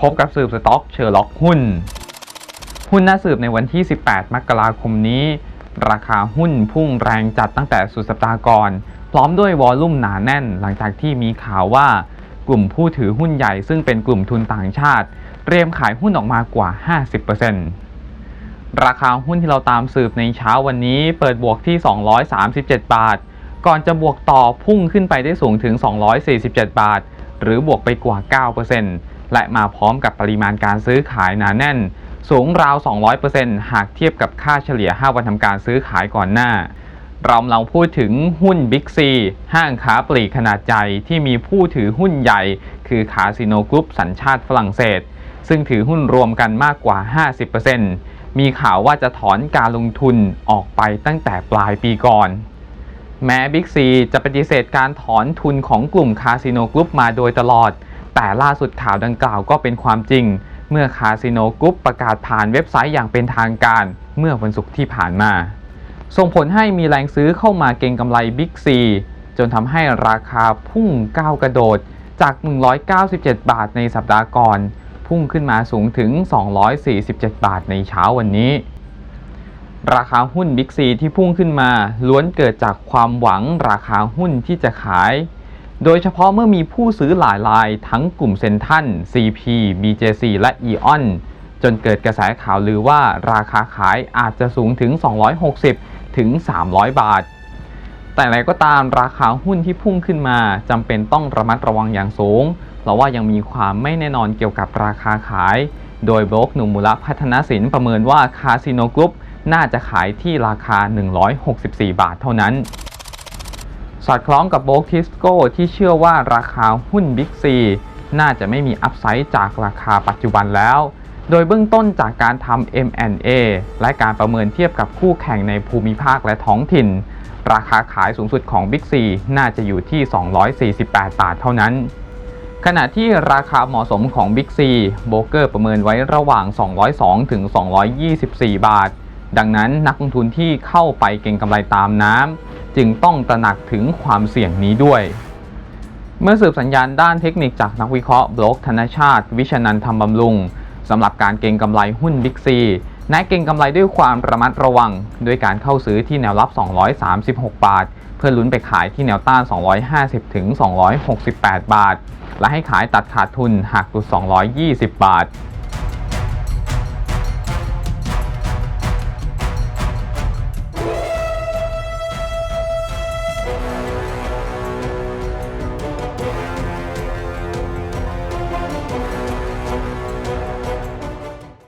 พบกับสืบสต็อกเชอร์ล็อกหุ้น หุ้นน่าสืบในวันที่ 18 มกราคมนี้ ราคาหุ้นพุ่งแรงจัดตั้งแต่สุดสัปดาห์ก่อน พร้อมด้วยวอลลุ่มหนาแน่น หลังจากที่มีข่าวว่ากลุ่มผู้ถือหุ้นใหญ่ซึ่งเป็นกลุ่มทุนต่างชาติ เตรียมขายหุ้นออกมากว่า 50%ราคาหุ้นที่เราตามสืบในเช้าวันนี้เปิดบวกที่ 237 บาท ก่อนจะบวกต่อพุ่งขึ้นไปได้สูงถึง 247 บาท หรือบวกไปกว่า 9% และมาพร้อมกับปริมาณการซื้อขายหนาแน่น สูงราว 200%หากเทียบกับค่าเฉลี่ย 5 วันทำการซื้อขายก่อนหน้า เราเราพูดถึงหุ้น Big C ห้างค้าปลีกขนาดใหญ่ที่มีผู้ถือหุ้นใหญ่ คือคาสิโนกรุ๊ปสัญชาติฝรั่งเศส ซึ่งถือหุ้นรวมกันมากกว่า 50%มีข่าวว่าจะถอนการลงทุนออกไปตั้งแต่ปลายปีก่อนแม้ Big C จะปฏิเสธการถอนทุนของกลุ่มคาสิโนกรุ๊ปมาโดยตลอด แต่ล่าสุดข่าวดังกล่าวก็เป็นความจริง เมื่อคาสิโนกรุ๊ปประกาศผ่านเว็บไซต์อย่างเป็นทางการ เมื่อวันศุกร์ที่ผ่านมา ส่งผลให้มีแรงซื้อเข้ามาเก็งกำไร Big C จนทำให้ราคาพุ่งก้าวกระโดดจาก 197 บาทในสัปดาห์ก่อน พุ่งขึ้นมาสูงถึง 247 บาทในเช้าวันนี้ ราคาหุ้น Big C ที่พุ่งขึ้นมาล้วนเกิดจากความหวังราคาหุ้นที่จะขาย โดยเฉพาะเมื่อมีผู้ซื้อหลายรายทั้งกลุ่มเซนทัน CP BJC และ EON จนเกิดกระแสข่าวลือว่าราคาขายอาจจะสูงถึง 260 ถึง 300 บาท แต่อะไรก็ตามราคาหุ้นที่พุ่งขึ้นมาจำเป็นต้องระมัดระวังอย่างสูง เพราะว่ายังมีความไม่แน่นอนเกี่ยวกับราคาขาย โดยโบรกหนุ่มมูลพัฒนสินประเมินว่าคาสิโนกรุ๊ปน่าจะขายที่ราคา 164 บาทเท่านั้น สอดคล้องกับโบกทิสโก้ที่เชื่อว่าราคาหุ้น Big C น่าจะไม่มีอัพไซด์จากราคาปัจจุบันแล้ว โดยเบื้องต้นจากการทำ M&A และการประเมินเทียบกับคู่แข่งในภูมิภาคและท้องถิ่น ราคาขายสูงสุดของ Big C น่าจะอยู่ที่ 248 บาทเท่านั้น ขณะที่ราคาเหมาะสมของ Big C โบกเกอร์ประเมินไว้ระหว่าง 202 ถึง 224 บาท ดังนั้นนักลงทุนที่เข้าไปเก็งกำไรตามน้ำ จึงต้องตระหนักถึงความเสี่ยงนี้ด้วย เมื่อสืบสัญญาณด้านเทคนิคจากนักวิเคราะห์บล็อกธนชาติ วิชนันท์ธรรมบำรุงสำหรับการเก็งกำไรหุ้น Big C แนะเก็งกำไรด้วยความระมัดระวัง ด้วยการเข้าซื้อที่แนวรับ 236 บาท เพื่อลุ้นไปขายที่แนวต้าน 250 ถึง 268 บาท และให้ขายตัดขาดทุนหากหลุด 220 บาท